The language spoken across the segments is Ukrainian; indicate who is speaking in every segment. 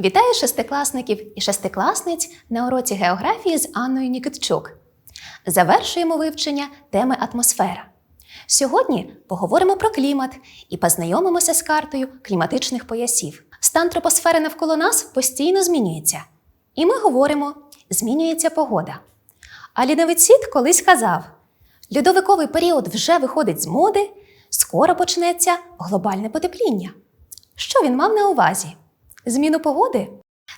Speaker 1: Вітаю шестикласників і шестикласниць на уроці географії з Анною Нікітчук. Завершуємо вивчення теми атмосфера. Сьогодні поговоримо про клімат і познайомимося з картою кліматичних поясів. Стан тропосфери навколо нас постійно змінюється. І ми говоримо, змінюється погода. А ліновицід колись казав: льодовиковий період вже виходить з моди, скоро почнеться глобальне потепління. Що він мав на увазі? Зміну погоди?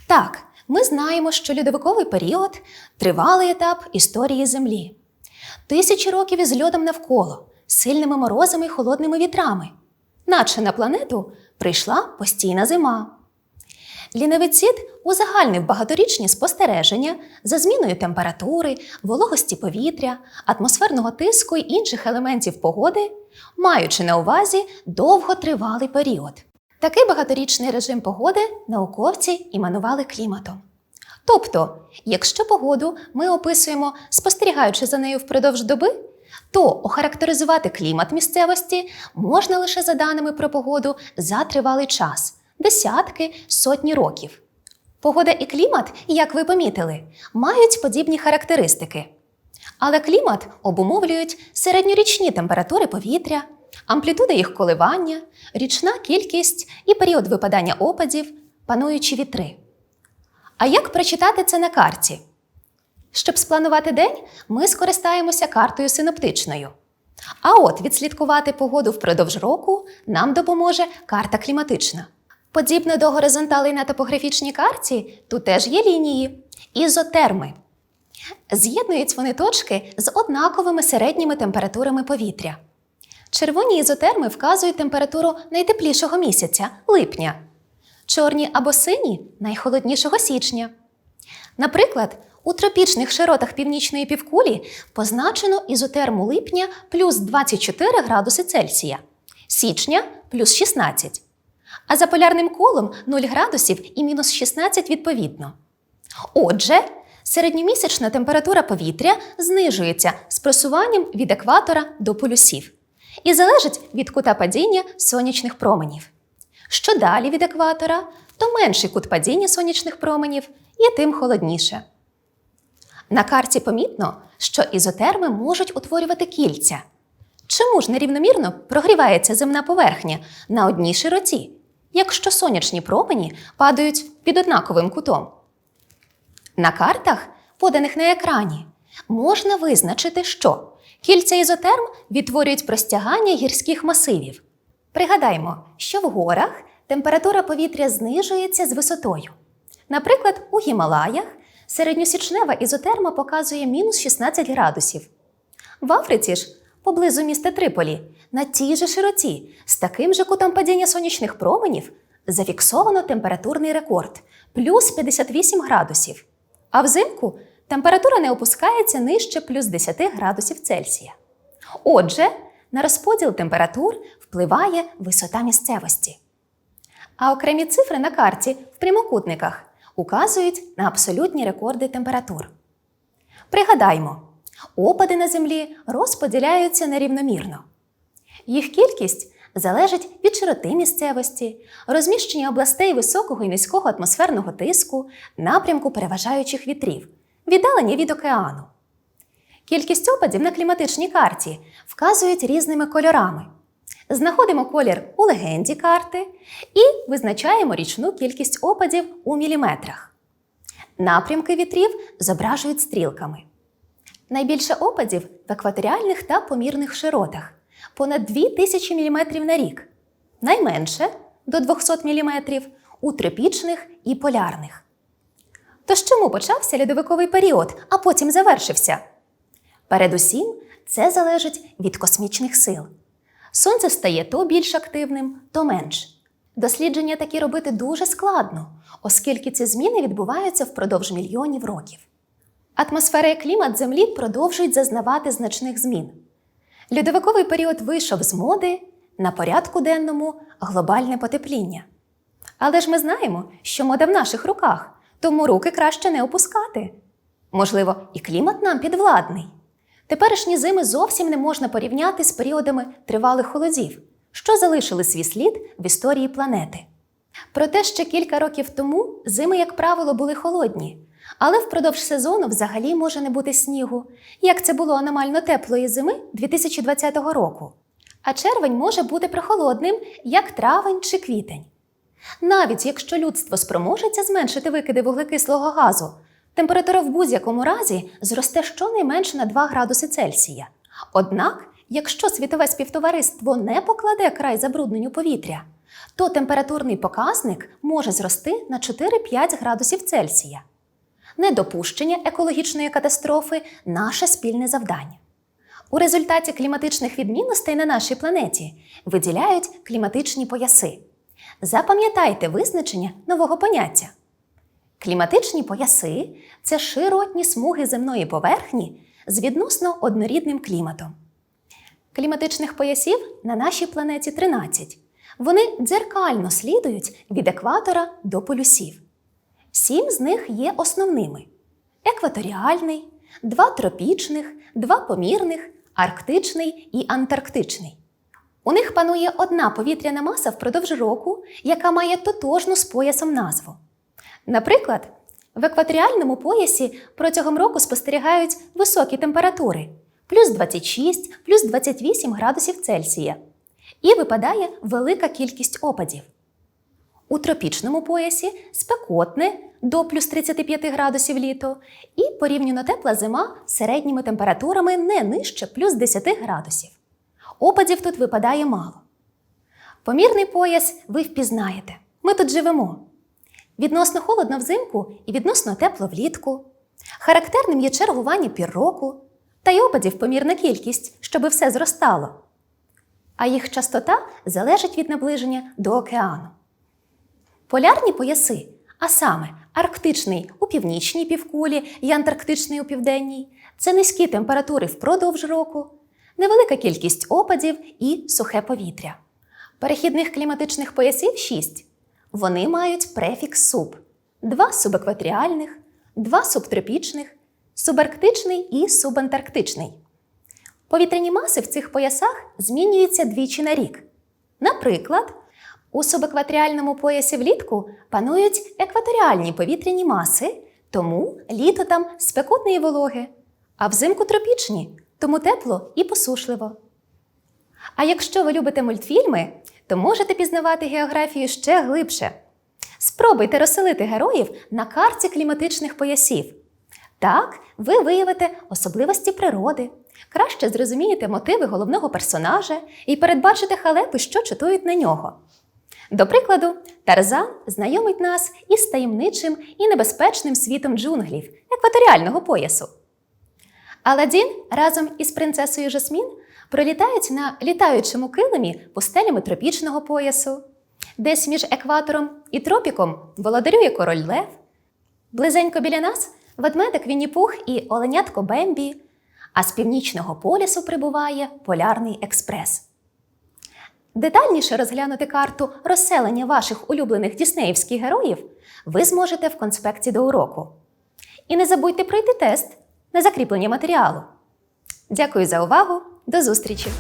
Speaker 1: Так, ми знаємо, що льодовиковий період тривалий етап історії Землі. Тисячі років із льодом навколо, сильними морозами і холодними вітрами. Наче на планету прийшла постійна зима. Ліневицид узагальнив багаторічні спостереження за зміною температури, вологості повітря, атмосферного тиску і інших елементів погоди, маючи на увазі довготривалий період. Такий багаторічний режим погоди науковці іменували кліматом. Тобто, якщо погоду ми описуємо, спостерігаючи за нею впродовж доби, то охарактеризувати клімат місцевості можна лише за даними про погоду за тривалий час десятки, сотні років. Погода і клімат, як ви помітили, мають подібні характеристики. Але клімат обумовлюють середньорічні температури повітря, амплітуда їх коливання, річна кількість і період випадання опадів, пануючі вітри. А як прочитати це на карті? Щоб спланувати день, ми скористаємося картою синоптичною. А от відслідкувати погоду впродовж року нам допоможе карта кліматична. Подібно до горизонталей на топографічній карті, тут теж є лінії ізотерми. З'єднують вони точки з однаковими середніми температурами повітря. Червоні ізотерми вказують температуру найтеплішого місяця липня, чорні або сині найхолоднішого січня. Наприклад, у тропічних широтах північної півкулі позначено ізотерму липня плюс 24 градуси Цельсія, січня плюс 16, а за полярним колом 0 градусів і мінус 16 відповідно. Отже, середньомісячна температура повітря знижується з просуванням від екватора до полюсів і залежить від кута падіння сонячних променів. Що далі від екватора, то менший кут падіння сонячних променів і тим холодніше. На карті помітно, що ізотерми можуть утворювати кільця. Чому ж нерівномірно прогрівається земна поверхня на одній широті, якщо сонячні промені падають під однаковим кутом? На картах, поданих на екрані, можна визначити, що кільця ізотерм відтворюють простягання гірських масивів. Пригадаймо, що в горах температура повітря знижується з висотою. Наприклад, у Гімалаях середньосічнева ізотерма показує мінус 16 градусів. В Африці ж, поблизу міста Триполі, на тій же широті, з таким же кутом падіння сонячних променів, зафіксовано температурний рекорд плюс 58 градусів. А взимку температура не опускається нижче плюс 10 градусів Цельсія. Отже, на розподіл температур впливає висота місцевості. А окремі цифри на карті в прямокутниках указують на абсолютні рекорди температур. Пригадаймо, опади на Землі розподіляються нерівномірно. Їх кількість залежить від широти місцевості, розміщення областей високого і низького атмосферного тиску, напрямку переважаючих вітрів, віддалення від океану. Кількість опадів на кліматичній карті вказують різними кольорами. Знаходимо колір у легенді карти і визначаємо річну кількість опадів у міліметрах. Напрямки вітрів зображують стрілками. Найбільше опадів в екваторіальних та помірних широтах понад 2000 мм на рік, найменше до 200 мм у тропічних і полярних. Тож чому почався льодовиковий період, а потім завершився? Передусім, це залежить від космічних сил. Сонце стає то більш активним, то менш. Дослідження такі робити дуже складно, оскільки ці зміни відбуваються впродовж мільйонів років. Атмосфера і клімат Землі продовжують зазнавати значних змін. Льодовиковий період вийшов з моди на порядку денному глобальне потепління. Але ж ми знаємо, що мода в наших руках, тому руки краще не опускати. Можливо, і клімат нам підвладний. Теперішні зими зовсім не можна порівняти з періодами тривалих холодів, що залишили свій слід в історії планети. Проте ще кілька років тому зими, як правило, були холодні, але впродовж сезону взагалі може не бути снігу, як це було аномально теплої зими 2020 року. А червень може бути прохолодним, як травень чи квітень. Навіть якщо людство спроможеться зменшити викиди вуглекислого газу, температура в будь-якому разі зросте щонайменше на 2 градуси Цельсія. Однак, якщо світове співтовариство не покладе край забрудненню повітря, то температурний показник може зрости на 4-5 градусів Цельсія. Недопущення екологічної катастрофи наше спільне завдання. У результаті кліматичних відмінностей на нашій планеті виділяють кліматичні пояси. Запам'ятайте визначення нового поняття. Кліматичні пояси це широтні смуги земної поверхні з відносно однорідним кліматом. Кліматичних поясів на нашій планеті 13. Вони дзеркально слідують від екватора до полюсів. Сім з них є основними: екваторіальний, два тропічних, два помірних, арктичний і антарктичний. У них панує одна повітряна маса впродовж року, яка має тотожну з поясом назву. Наприклад, в екваторіальному поясі протягом року спостерігають високі температури плюс 26, плюс 28 градусів Цельсія, і випадає велика кількість опадів. У тропічному поясі спекотне до плюс 35 градусів літо і порівняно тепла зима з середніми температурами не нижче плюс 10 градусів. Опадів тут випадає мало. Помірний пояс ви впізнаєте. Ми тут живемо. Відносно холодно взимку і відносно тепло влітку. Характерним є чергування пір року, та й опадів помірна кількість, щоби все зростало. А їх частота залежить від наближення до океану. Полярні пояси, а саме арктичний у північній півкулі і антарктичний у південній, це низькі температури впродовж року, невелика кількість опадів і сухе повітря. Перехідних кліматичних поясів 6. Вони мають префікс суб, два субекваторіальних, два субтропічних, субарктичний і субантарктичний. Повітряні маси в цих поясах змінюються двічі на рік. Наприклад, у субекваторіальному поясі влітку панують екваторіальні повітряні маси, тому літо там спекотне і вологе, а взимку тропічні, тому тепло і посушливо. А якщо ви любите мультфільми, то можете пізнавати географію ще глибше. Спробуйте розселити героїв на карті кліматичних поясів. Так, ви виявите особливості природи, краще зрозумієте мотиви головного персонажа і передбачите халепи, що чатують на нього. До прикладу, Тарзан знайомить нас із таємничим і небезпечним світом джунглів екваторіального поясу. Аладдін разом із принцесою Жасмін пролітають на літаючому килимі пустелями тропічного поясу. Десь між екватором і тропіком володарює король Лев. Близенько біля нас ведмедик Вінні-Пух і оленятко Бембі, а з північного полюсу прибуває Полярний експрес. Детальніше розглянути карту розселення ваших улюблених діснеївських героїв ви зможете в конспекті до уроку. І не забудьте пройти тест на закріплення матеріалу. Дякую за увагу! До зустрічі!